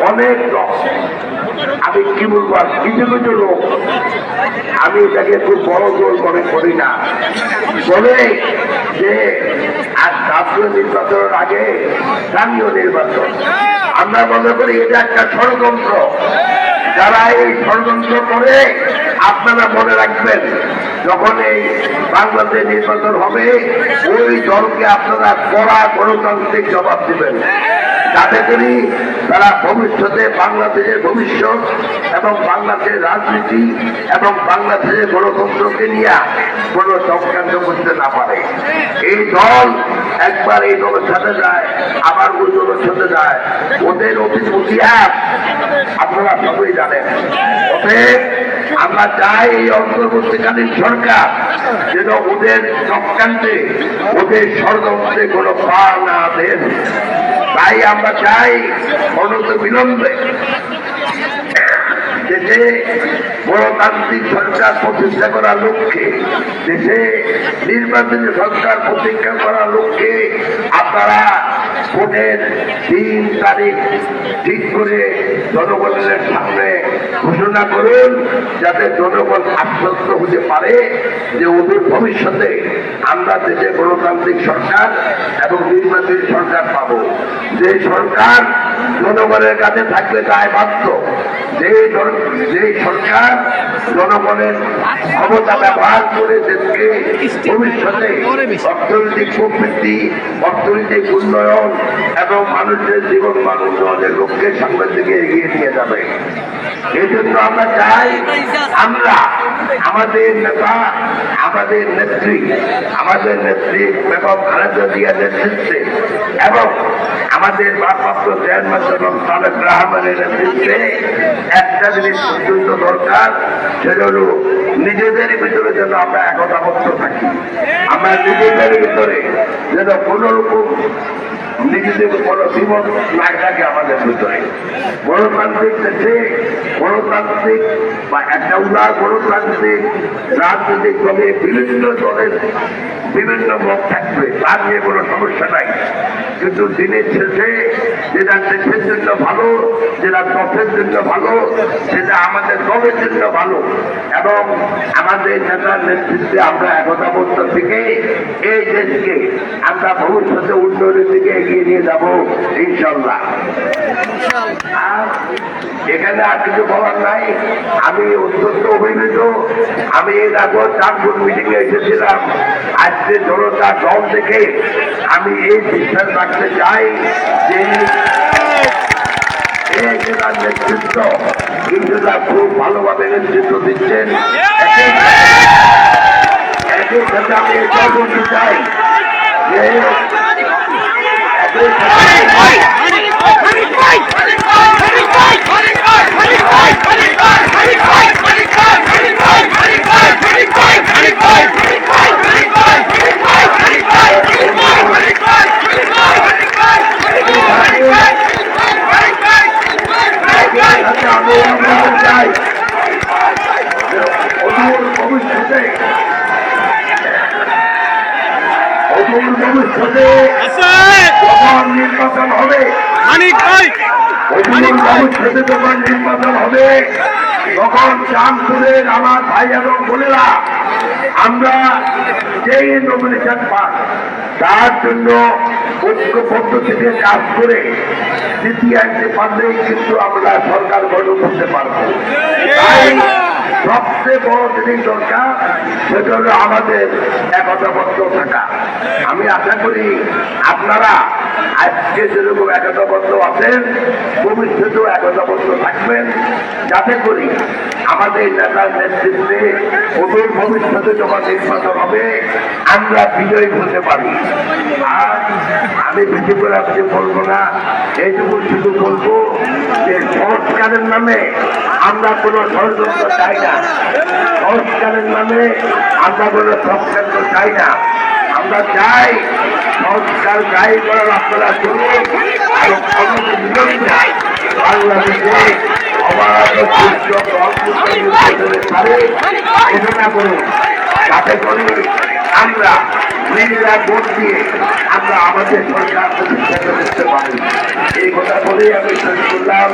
অনেক লোক। আমি কি বলব কিছু কিছু লোক। আমি এটাকে খুব বড় জোর মনে করি না। বলে যে, আর জাতীয় নির্বাচনের আগে স্থানীয় নির্বাচন। আমরা মনে করি এটা একটা ষড়যন্ত্র। যারা এই ষড়যন্ত্র করে, আপনারা মনে রাখবেন, যখন এই বাংলাদেশ নির্বাচন হবে, ওই দলকে আপনারা কড়া গণতান্ত্রিক জবাব দিবেন। যাতে করি তারা ভবিষ্যতে বাংলাদেশের ভবিষ্যৎ এবং বাংলাদেশের রাজনীতি এবং বাংলাদেশের গণতন্ত্রকে নিয়ে কোনো চক্রান্ত করতে না পারে। এই দল একবার এই দলের সাথে যায়, আবার ওই দলের সাথে যায়। ওদের অতীত ইতিহাস আপনারা সবই জানেন। অতএব আমরা চাই এই অন্তর্বর্তীকালীন সরকার যেন ওদের চক্রান্তে ওদের ষড়যন্ত্রে কোনো পা না দেন। তাই আমরা চাই অনত বিলম্বে। দেশে গণতান্ত্রিক সরকার প্রতিষ্ঠা করার লক্ষ্যে, দেশে নির্বাচনী সরকার প্রতিষ্ঠা করার লক্ষ্যে আপনারা ভোটের তিন তারিখ ঠিক করে জনগণের সামনে ঘোষণা করুন, যাতে জনগণ আশ্বস্ত হতে পারে যে ওদের ভবিষ্যতে আমরা দেশে গণতান্ত্রিক সরকার এবং নির্বাচনী সরকার পাব। যে সরকার জনগণের কাছে থাকবে তাই বাধ্য। যে সরকার জনগণের ক্ষমতা ব্যবহার করে দেশকে ভবিষ্যতে অর্থনৈতিক প্রবৃদ্ধি অর্থনৈতিক উন্নয়ন এবং মানুষের জীবন মান উন্নয়নের লক্ষ্যে সামনের দিকে এগিয়ে নিয়ে যাবে। এই জন্য আমরা চাই আমরা আমাদের নেতা আমাদের নেত্রী আমাদের নেত্রী বেগম খালেদা জিয়া নেতৃত্বে এবং আমাদের একটা জিনিস দরকার, সেটা হল নিজেদের ভিতরে যেন আমরা একতাবদ্ধ থাকি। আমরা নিজেদের ভিতরে যেন কোন রকম নিজেদের কোনো না থাকে আমাদের ভিতরে। গণতান্ত্রিক দেশে গণতান্ত্রিক বা একটা উদার গণতান্ত্রিক রাজনৈতিক দলে বিভিন্ন দলের বিভিন্ন মত থাকবে তার নিয়ে কোনো সমস্যা নাই। কিন্তু দিনের শেষে যেটা দেশের জন্য ভালো, যেটা দশের জন্য ভালো, সেটা আমাদের দলের জন্য ভালো। এবং আমাদের নেতার নেতৃত্বে আমরা একতাবদ্ধ থেকে এই দেশকে আমরা ভবিষ্যতে উন্নয়নের দিকে এগিয়ে নিয়ে যাব ইনশাল্লাহ এখানে আর কিছু বলার নাই আমি অত্যন্ত অভিভূত আমি এর আগেও চারপুর মিটিং এসেছিলাম আজকে জনতা দল থেকে আমি এই বিশ্বাস রাখতে চাই যে জেলার নেতৃত্ব খুব ভালোভাবে নেতৃত্ব দিচ্ছেন আমি বলতে চাই Hurry, fight! Hurry, fight! Hurry, fight! Hurry, fight! Hurry, fight! Hurry, fight! ভবিষ্যতে নির্বাচন হবে ভবিষ্যতে যখন নির্বাচন হবে তখন চাঁদপুরের আমার ভাই এবং বোনেরা আমরা যেই নমিনেশন পান তার জন্য ঐক্যবদ্ধ থেকে কাজ করে দ্বিতীয় আনতে পারলেই কিন্তু আমরা সরকার গঠন করতে পারব সবচেয়ে বড় জিনিস দরকার, সেটা হলো আমাদের একতাবদ্ধ থাকা। আমি আশা করি আপনারা আজকে যেরকম একতাবদ্ধ আছেন, ভবিষ্যতেও একতাবদ্ধ থাকবেন। যাতে করি আমাদের নেতার নেতৃত্বে ওদের ভবিষ্যতে যখন নির্বাচন হবে, আমরা বিজয়ী হতে পারি। আর আমি করে আপনি বলব না, এইটুকু শুধু বলব যে সংস্কারের নামে আমরা কোনো ষড়যন্ত্র চাই না। সংস্কারের নামে আমরা কোনো চক্রান্ত চাই না। আমরা চাই সংস্কার যাই করার আপনারা করুন বাংলাদেশে অবাধ নির্বাচনের পারে করুন। যাতে করে আমরা আমাদের সরকার পারি। এই কথা বলেই আমি শেষ করলাম।